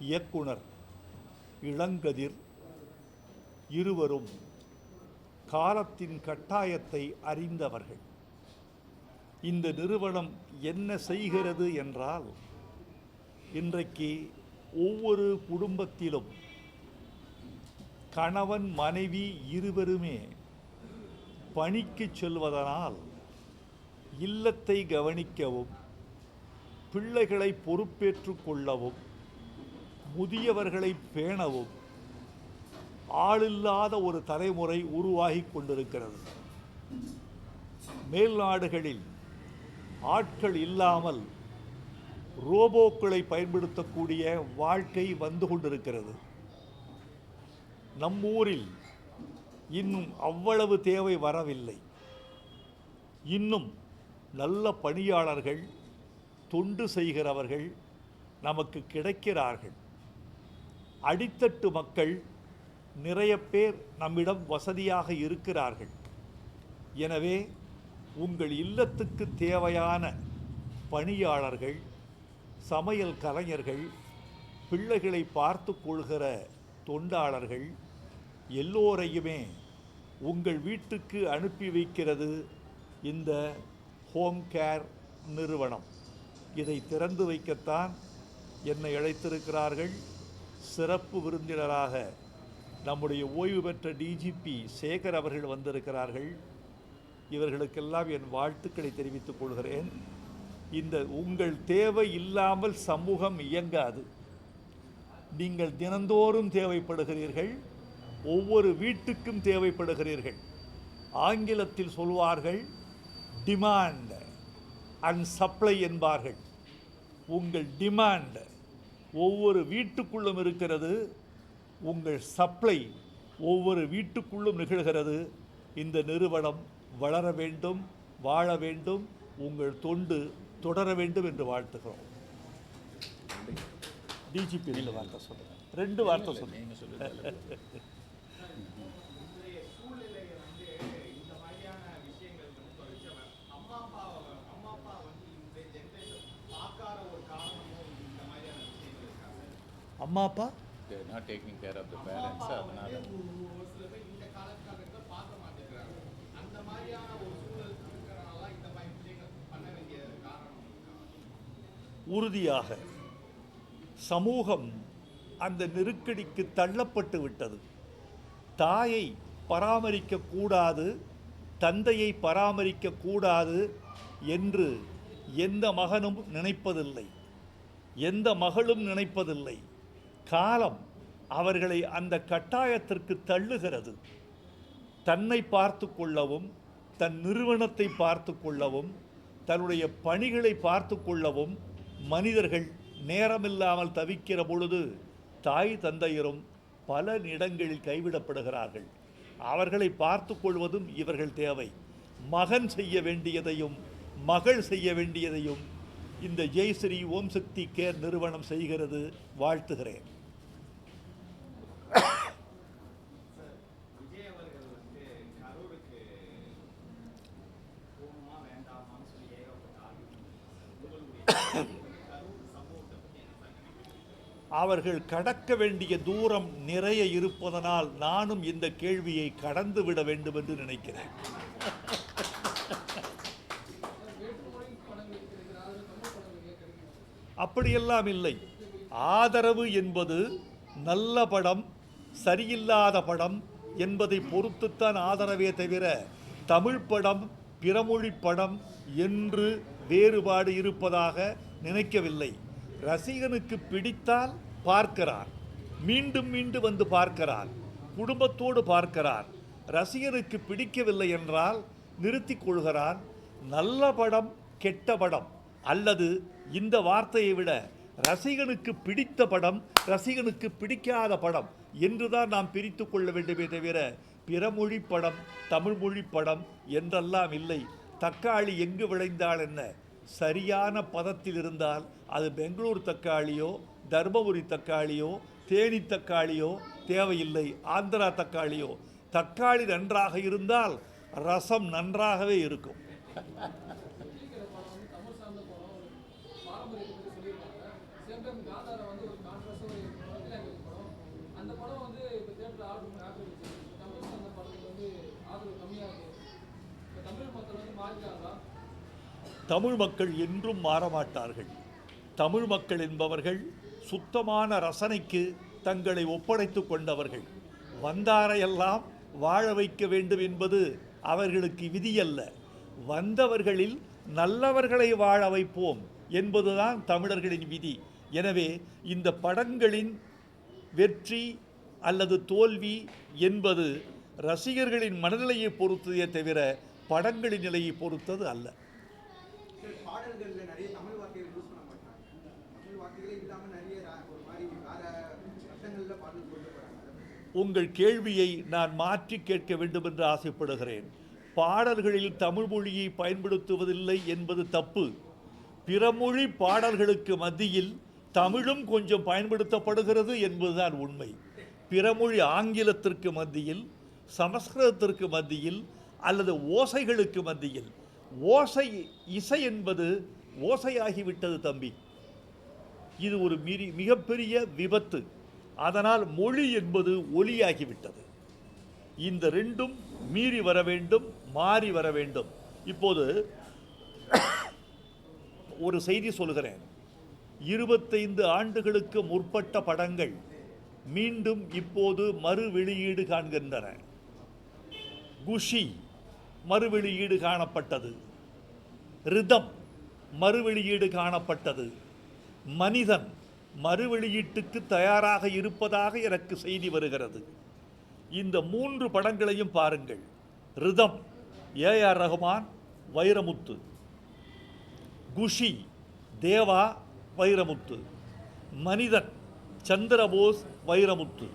இயக்குனர் இளங்கதிர் இருவரும் காலத்தின் கட்டாயத்தை அறிந்தவர்கள். இந்த நிறுவனம் என்ன செய்கிறது என்றால் இன்றைக்கு ஒவ்வொரு குடும்பத்திலும் கணவன் மனைவி இருவருமே பணிக்கு செல்வதனால் இல்லத்தை கவனிக்கவும் பிள்ளைகளை பொறுப்பேற்றுக் கொள்ளவும் முதியவர்களை பேணவும் ஆளில்லாத ஒரு தலைமுறை உருவாகி கொண்டிருக்கிறது. மேல்நாடுகளில் ஆட்கள் இல்லாமல் ரோபோக்களை பயன்படுத்தக்கூடிய வாழ்க்கை வந்து கொண்டிருக்கிறது. நம்மூரில் இன்னும் அவ்வளவு தேவை வரவில்லை. இன்னும் நல்ல பணியாளர்கள் தொண்டு செய்கிறவர்கள் நமக்கு கிடைக்கிறார்கள். அடித்தட்டு மக்கள் நிறைய பேர் நம்மிடம் வசதியாக இருக்கிறார்கள். எனவே உங்கள் இல்லத்துக்கு தேவையான பணியாளர்கள் சமையல் கலைஞர்கள் பிள்ளைகளை பார்த்து கொள்கிற தொண்டாளர்கள் எல்லோரையுமே உங்கள் வீட்டுக்கு அனுப்பி வைக்கிறது இந்த ஹோம் கேர் நிறுவனம். இதை திறந்து வைக்கத்தான் என்னை அழைத்திருக்கிறார்கள். சிறப்பு விருந்தினராக நம்முடைய ஓய்வு பெற்ற டிஜிபி சேகர் அவர்கள் வந்திருக்கிறார்கள். இவர்களுக்கெல்லாம் என் வாழ்த்துக்களை தெரிவித்துக் கொள்கிறேன். இந்த உங்கள் தேவை இல்லாமல் சமூகம் இயங்காது. நீங்கள் தினந்தோறும் தேவைப்படுகிறீர்கள். ஒவ்வொரு வீட்டுக்கும் தேவைப்படுகிறீர்கள். ஆங்கிலத்தில் சொல்வார்கள் டிமாண்ட் அண்ட் சப்ளை என்பார்கள். உங்கள் டிமாண்ட் ஒவ்வொரு வீட்டுக்குள்ளும் இருக்கிறது. உங்கள் சப்ளை ஒவ்வொரு வீட்டுக்குள்ளும் நிகழ்கிறது. இந்த நிறுவனம் வளர வேண்டும் வாழ வேண்டும் உங்கள் தொண்டு தொடர வேண்டும் என்று வாழ்த்துகிறோம். டிஜிபி ரெண்டு வார்த்தை சொல்லுங்க. ரெண்டு வார்த்தை சொல்லுங்க நீங்க சொல்லுங்க இன்றைய சூழ்நிலை வந்து இந்த மாதிரியான விஷயங்கள் வந்து தொழிற்சவர் அம்மா அப்பா அம்மா அப்பா வந்து இந்த ஜென்ரேஷன் பார்க்காத ஒரு காரணமும் இந்த மாதிரியான விஷயங்கள் இருக்காங்க அம்மா அப்பா They're not taking care of the parents அதனால ஒரு சில பேர் இந்த காலகட்டத்தில் பார்க்க மாட்டேங்கிறாங்க அந்த மாதிரியான ஒரு இருக்கிறனால இந்த மாதிரி விஷயங்கள் பண்ண வேண்டிய காரணம் இருக்கா உறுதியாக சமூகம் அந்த நெருக்கடிக்கு தள்ளப்பட்டு விட்டது. தாயை பராமரிக்க கூடாது தந்தையை பராமரிக்க கூடாது என்று எந்த மகனும் நினைப்பதில்லை. எந்த மகளும் நினைப்பதில்லை. காலம் அவர்களை அந்த கட்டாயத்திற்கு தள்ளுகிறது. தன்னை பார்த்து கொள்ளவும் தன் நிறுவனத்தை பார்த்து கொள்ளவும் தன்னுடைய பணிகளை பார்த்து கொள்ளவும் மனிதர்கள் நேரமில்லாமல் தவிக்கிற பொழுது தாய் தந்தையரும் பல இடங்களில் கைவிடப்படுகிறார்கள். அவர்களை பார்த்து கொள்வதும் இவர்கள் தேவை. மகன் செய்ய வேண்டியதையும் மகள் செய்ய வேண்டியதையும் இந்த ஜெய்ஸ்ரீ ஓம் சக்தி கேர் நிறுவனம் செய்கிறது வாழ்த்துகிறேன். அவர்கள் கடக்க வேண்டிய தூரம் நிறைய இருப்பதனால் நானும் இந்த கேள்வியை கடந்து விட வேண்டும் என்று நினைக்கிறேன். அப்படியெல்லாம் இல்லை. ஆதரவு என்பது நல்ல படம் சரியில்லாத படம் என்பதை பொறுத்துத்தான் ஆதரவே தவிர தமிழ் படம் பிறமொழி படம் என்று வேறுபாடு இருப்பதாக நினைக்கவில்லை. ரசிகனுக்கு பிடித்தால் பார்க்கிறார். மீண்டும் மீண்டும் வந்து பார்க்கிறார். குடும்பத்தோடு பார்க்கிறார். ரசிகனுக்கு பிடிக்கவில்லை என்றால் நிறுத்தி கொள்கிறான் நல்ல படம் கெட்ட படம் அல்லது இந்த வார்த்தையை விட ரசிகனுக்கு பிடித்த படம் ரசிகனுக்கு பிடிக்காத படம் என்றுதான் நாம் பிரித்து கொள்ள வேண்டுமே தவிர பிறமொழி படம் தமிழ் மொழி படம் என்றெல்லாம் இல்லை. தக்காளி எங்கு விளைந்தால் என்ன? சரியான பதத்தில் இருந்தால் அது பெங்களூர் தக்காளியோ தர்மபுரி தக்காளியோ தேனி தக்காளியோ தேவையில்லை. ஆந்திரா தக்காளியோ. தக்காளி நன்றாக இருந்தால் ரசம் நன்றாகவே இருக்கும். தமிழ் மக்கள் என்றும் மாறமாட்டார்கள் தமிழ் மக்கள் என்பவர்கள் சுத்தமான ரசனைக்கு தங்களை ஒப்படைத்துக் கொண்டவர்கள். வந்தாரையெல்லாம் வாழ வைக்க வேண்டும் என்பது அவர்களுக்கு விதியல்ல. வந்தவர்களில் நல்லவர்களை வாழ வைப்போம் என்பதுதான் தமிழர்களின் விதி. எனவே இந்த படங்களின் வெற்றி அல்லது தோல்வி என்பது ரசிகர்களின் மனநிலையை பொறுத்ததே தவிர படங்களின் நிலையை பொறுத்தது அல்ல சார் பாடல்கள்ல நிறைய தமிழ் வார்த்தைகள் யூஸ் பண்ண மாட்டாங்க தமிழ் வார்த்தைகளே இல்லாம நிறைய ரா- ஒரு மாதிரி வேற அர்த்தங்கள்ல பாடல் கொண்டு போறாங்க உங்கள் கேள்வியை நான் மாற்றி கேட்க வேண்டும் என்று ஆசைப்படுகிறேன். பாடல்களில் தமிழ் மொழியை பயன்படுத்துவதில்லை என்பது தப்பு. பிறமொழி பாடல்களுக்கு மத்தியில் தமிழும் கொஞ்சம் பயன்படுத்தப்படுகிறது என்பதுதான் உண்மை. பிறமொழி ஆங்கிலத்திற்கு மத்தியில் சமஸ்கிருதத்திற்கு மத்தியில் அல்லது ஓசைகளுக்கு மத்தியில். ஓசை இசை என்பது ஓசையாகிவிட்டது தம்பி. இது ஒரு மிரி மிகப்பெரிய விபத்து. அதனால் மொழி என்பது ஒலியாகிவிட்டது. இந்த ரெண்டும் மீறி வர வேண்டும் மாறி வர வேண்டும். இப்போது ஒரு செய்தி சொல்கிறேன் இருபத்தைந்து ஆண்டுகளுக்கு முற்பட்ட படங்கள் மீண்டும் இப்போது மறு வெளியீடு காண்கின்றன. குஷி மறு வெளியீடு காணப்பட்டது. ரிதம் மறு வெளியீடு காணப்பட்டது. மனிதன் மறு வெளியீட்டுக்கு தயாராக இருப்பதாக எனக்கு செய்தி வருகிறது. இந்த மூன்று படங்களையும் பாருங்கள். Rhythm A R Rahman Vairamuthu. Kushi Deva Vairamuthu. Manithan Chandrabose Vairamuthu.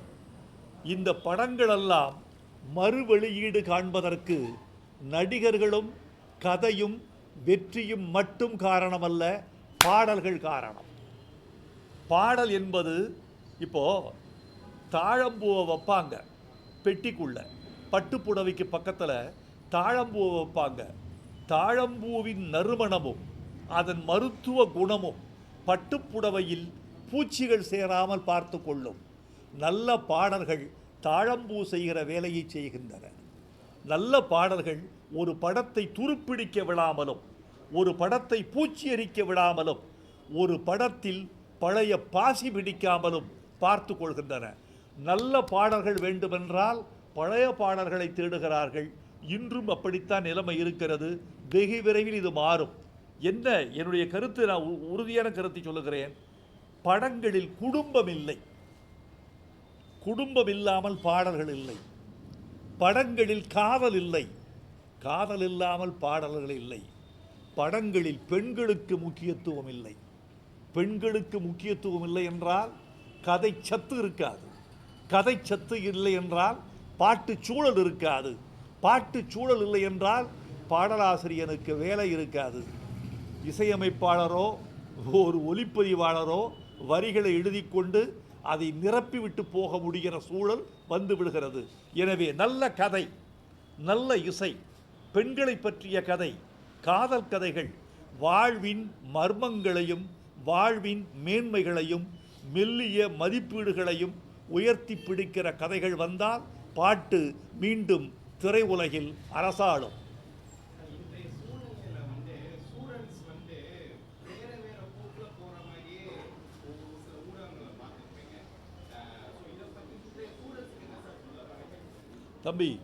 இந்த படங்களெல்லாம் மறு வெளியீடு காண்பதற்கு நடிகர்களும் கதையும் வெற்றியும் மட்டும் காரணமல்ல பாடல்கள் காரணம். பாடல் என்பது இப்போ தாழம்பூவை வைப்பாங்க பெட்டிக்குள்ள. பட்டுப்புடவைக்கு பக்கத்தில் தாழம்பூவை வைப்பாங்க. தாழம்பூவின் நறுமணமும் அதன் மருத்துவ குணமும் பட்டுப்புடவையில் பூச்சிகள் சேராமல் பார்த்து கொள்ளும். நல்ல பாடல்கள் தாழம்பூ செய்கிற வேலையை செய்கின்றன. நல்ல பாடல்கள் ஒரு படத்தை துருப்பிடிக்க விடாமலும் ஒரு படத்தை பூச்சி எரிக்க விடாமலும் ஒரு படத்தில் பழைய பாசி பிடிக்காமலும் பார்த்து கொள்கின்றன. நல்ல பாடல்கள் வேண்டுமென்றால் பழைய பாடல்களை தேடுகிறார்கள். இன்றும் அப்படித்தான் நிலைமை இருக்கிறது. வெகு விரைவில் இது மாறும். என்ன? என்னுடைய கருத்து நான் உ- உறுதியான கருத்தை சொல்லுகிறேன். படங்களில் குடும்பம் இல்லை குடும்பம் இல்லாமல் பாடல்கள் இல்லை. படங்களில் காதல் இல்லை. காதல் இல்லாமல் பாடல்கள் இல்லை. படங்களில் பெண்களுக்கு முக்கியத்துவம் இல்லை. பெண்களுக்கு முக்கியத்துவம் இல்லை என்றால் கதை சத்து இருக்காது. கதை சத்து இல்லை என்றால் பாட்டு சூழல் இருக்காது. பாட்டு சூழல் இல்லை என்றால் பாடலாசிரியனுக்கு வேலை இருக்காது. இசையமைப்பாளரோ ஒரு ஒலிப்பதிவாளரோ வரிகளை எழுதி கொண்டு அதை நிரப்பிவிட்டு போக முடிகிற சூழல் வந்து விடுகிறது. எனவே நல்ல கதை நல்ல இசை பெண்களை பற்றிய கதை காதல் கதைகள் வாழ்வின் மர்மங்களையும் வாழ்வின் மேன்மைகளையும் மெல்லிய மதிப்பீடுகளையும் உயர்த்தி பிடிக்கிற கதைகள் வந்தால் பாட்டு மீண்டும் திரையுலகில் அரசாளும். தம்பி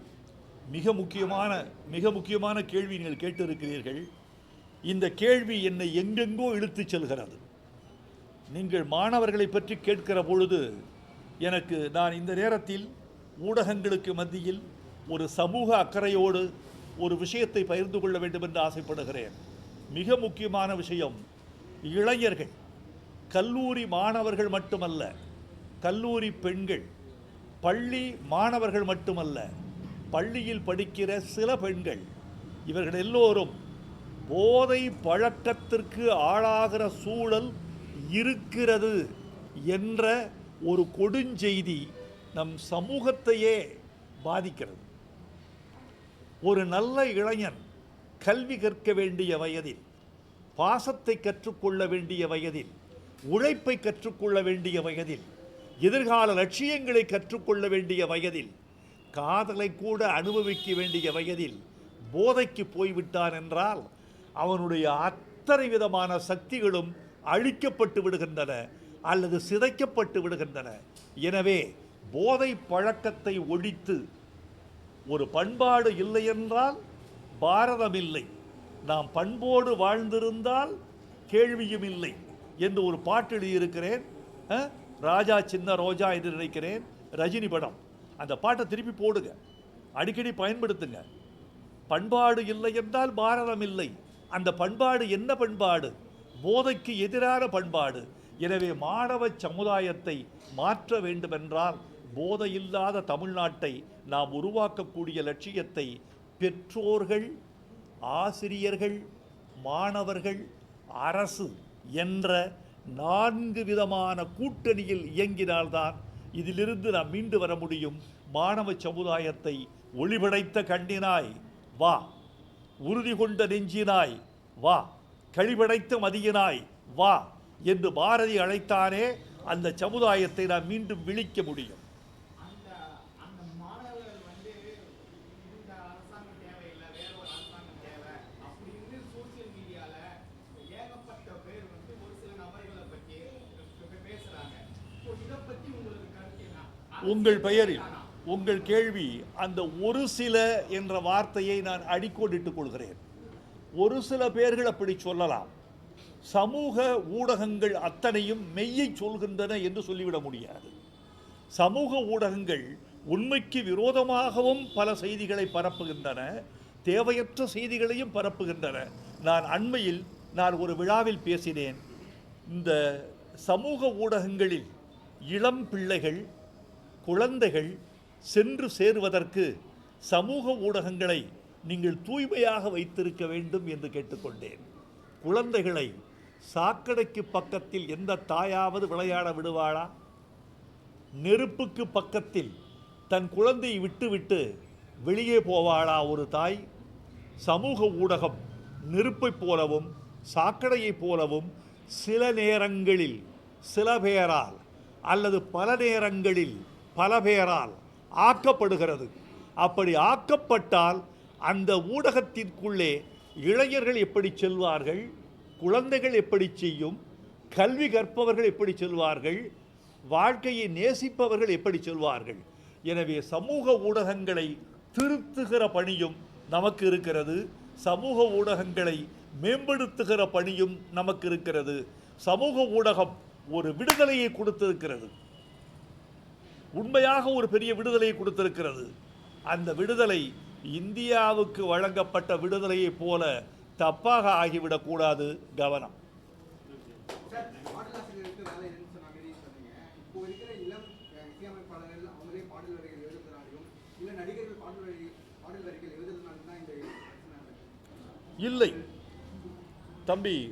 மிக முக்கியமான மிக முக்கியமான கேள்வி நீங்கள் கேட்டிருக்கிறீர்கள். இந்த கேள்வி என்னை எங்கெங்கோ இழுத்துச் செல்கிறது. நீங்கள் மாணவர்களை பற்றி கேட்கிற பொழுது எனக்கு நான் இந்த நேரத்தில் ஊடகங்களுக்கு மத்தியில் ஒரு சமூக அக்கறையோடு ஒரு விஷயத்தை பகிர்ந்து கொள்ள வேண்டும் என்று ஆசைப்படுகிறேன். மிக முக்கியமான விஷயம் இளைஞர்கள் கல்லூரி மாணவர்கள் மட்டுமல்ல கல்லூரி பெண்கள் பள்ளி மாணவர்கள் மட்டுமல்ல பள்ளியில் படிக்கிற சில பெண்கள் இவர்கள் எல்லோரும் போதை பழக்கத்திற்கு ஆளாகிற சூழல் இருக்கிறது என்ற ஒரு கொடுஞ்செய்தி நம் சமூகத்தையே பாதிக்கிறது. ஒரு நல்ல இளைஞன் கல்வி கற்க வேண்டிய வயதில் பாசத்தை கற்றுக்கொள்ள வேண்டிய வயதில் உழைப்பை கற்றுக்கொள்ள வேண்டிய வயதில் எதிர்கால லட்சியங்களை கற்றுக்கொள்ள வேண்டிய வயதில் காதலை கூட அனுபவிக்க வேண்டிய வயதில் போதைக்கு போய்விட்டான் என்றால் அவனுடைய ஆத் அத்தனை விதமான சக்திகளும் அழிக்கப்பட்டு விடுகின்றன அல்லது சிதைக்கப்பட்டு விடுகின்றன. எனவே போதை பழக்கத்தை ஒழித்து ஒரு பண்பாடு இல்லை என்றால் பாரதம் இல்லை நாம் பண்போடு வாழ்ந்திருந்தால் கேள்வியும் இல்லை என்று ஒரு பாட்டு எழுதியிருக்கிறேன். ராஜா சின்ன ரோஜா என்று நினைக்கிறேன். ரஜினி படம். அந்த பாட்டை திருப்பி போடுங்க. அடிக்கடி பயன்படுத்துங்க. பண்பாடு இல்லை என்றால் பாரதம் இல்லை. அந்த பண்பாடு என்ன பண்பாடு? போதைக்கு எதிரான பண்பாடு. எனவே மாணவ சமுதாயத்தை மாற்ற வேண்டுமென்றால் போதையில்லாத தமிழ்நாட்டை நாம் உருவாக்கக்கூடிய லட்சியத்தை பெற்றோர்கள் ஆசிரியர்கள் மாணவர்கள் அரசு என்ற நான்கு விதமான கூட்டணியில் இயங்கினால்தான் இதிலிருந்து நாம் மீண்டு வர முடியும். மாணவ சமுதாயத்தை ஒளிபடைத்த கண்ணினாய். வா. உறுதி கொண்ட நெஞ்சினாய். வா கழிபடைத்த மதியினாய். வா என்று பாரதி அழைத்தானே அந்த சமுதாயத்தை நாம் மீண்டும் விழிக்க முடியும். உங்கள் பெயரில். உங்கள் கேள்வி அந்த ஒரு சில என்ற வார்த்தையை நான் அடிக்கோடிட்டுக் கொள்கிறேன். ஒரு சில பேர்கள் அப்படி சொல்லலாம். சமூக ஊடகங்கள் அத்தனையும் மெய்யை சொல்கின்றன என்று சொல்லிவிட முடியாது. சமூக ஊடகங்கள் உண்மைக்கு விரோதமாகவும் பல செய்திகளை பரப்புகின்றன தேவையற்ற செய்திகளையும் பரப்புகின்றன. நான் அண்மையில் நான் ஒரு விழாவில் பேசினேன். இந்த சமூக ஊடகங்களில் இளம் பிள்ளைகள் குழந்தைகள் சென்று சேருவதற்கு சமூக ஊடகங்களை நீங்கள் தூய்மையாக வைத்திருக்க வேண்டும் என்று கேட்டுக்கொண்டேன். குழந்தைகளை சாக்கடைக்கு பக்கத்தில் எந்த தாயாவது விளையாட விடுவாளா? நெருப்புக்கு பக்கத்தில் தன் குழந்தையை விட்டுவிட்டு வெளியே போவாளா ஒரு தாய்? சமூக ஊடகம் நெருப்பைப் போலவும் சாக்கடையைப் போலவும் சில நேரங்களில் சில பேரால் அல்லது பல நேரங்களில் பல பேரால் ஆக்கப்படுகிறது. அப்படி ஆக்கப்பட்டால் அந்த ஊடகத்திற்குள்ளே இளைஞர்கள் எப்படி செல்வார்கள்? குழந்தைகள் எப்படி செய்யும்? கல்வி கற்பவர்கள் எப்படி செல்வார்கள்? வாழ்க்கையை நேசிப்பவர்கள் எப்படி செல்வார்கள்? எனவே சமூக ஊடகங்களை திருத்துகிற பணியும் நமக்கு இருக்கிறது. சமூக ஊடகங்களை மேம்படுத்துகிற பணியும் நமக்கு இருக்கிறது. சமூக ஊடகம் ஒரு விடுதலையை கொடுத்திருக்கிறது. உண்மையாக ஒரு பெரிய விடுதலையை கொடுத்திருக்கிறது. அந்த விடுதலை இந்தியாவுக்கு வழங்கப்பட்ட விடுதலையைப் போல தப்பாக ஆகிவிடக்கூடாது கவனம். இல்லை. தம்பி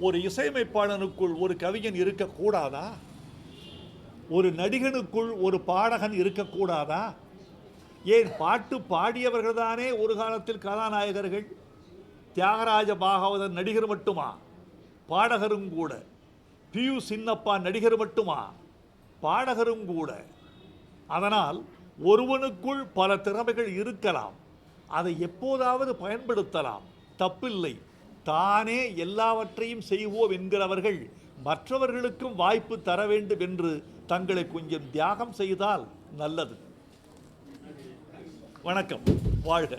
ஒரு இசையமைப்பாளனுக்குள் ஒரு கவிஞன் இருக்கக்கூடாதா ஒரு நடிகனுக்குள் ஒரு பாடகன் இருக்கக்கூடாதா? ஏன் பாட்டு பாடியவர்கள் தானே ஒரு காலத்தில் கதாநாயகர்கள்? தியாகராஜ பாகவதன் நடிகர் மட்டுமா? பாடகரும் கூட. பியு சின்னப்பா நடிகர் மட்டுமா? பாடகரும் கூட. அதனால் ஒருவனுக்குள் பல திறமைகள் இருக்கலாம். அதை எப்போதாவது பயன்படுத்தலாம். தப்பில்லை. தானே எல்லாவற்றையும் செய்வோம் என்கிறவர்கள் மற்றவர்களுக்கும் வாய்ப்பு தர வேண்டும் என்று தங்களை கொஞ்சம் தியாகம் செய்தால் நல்லது. வணக்கம். வாழ்க.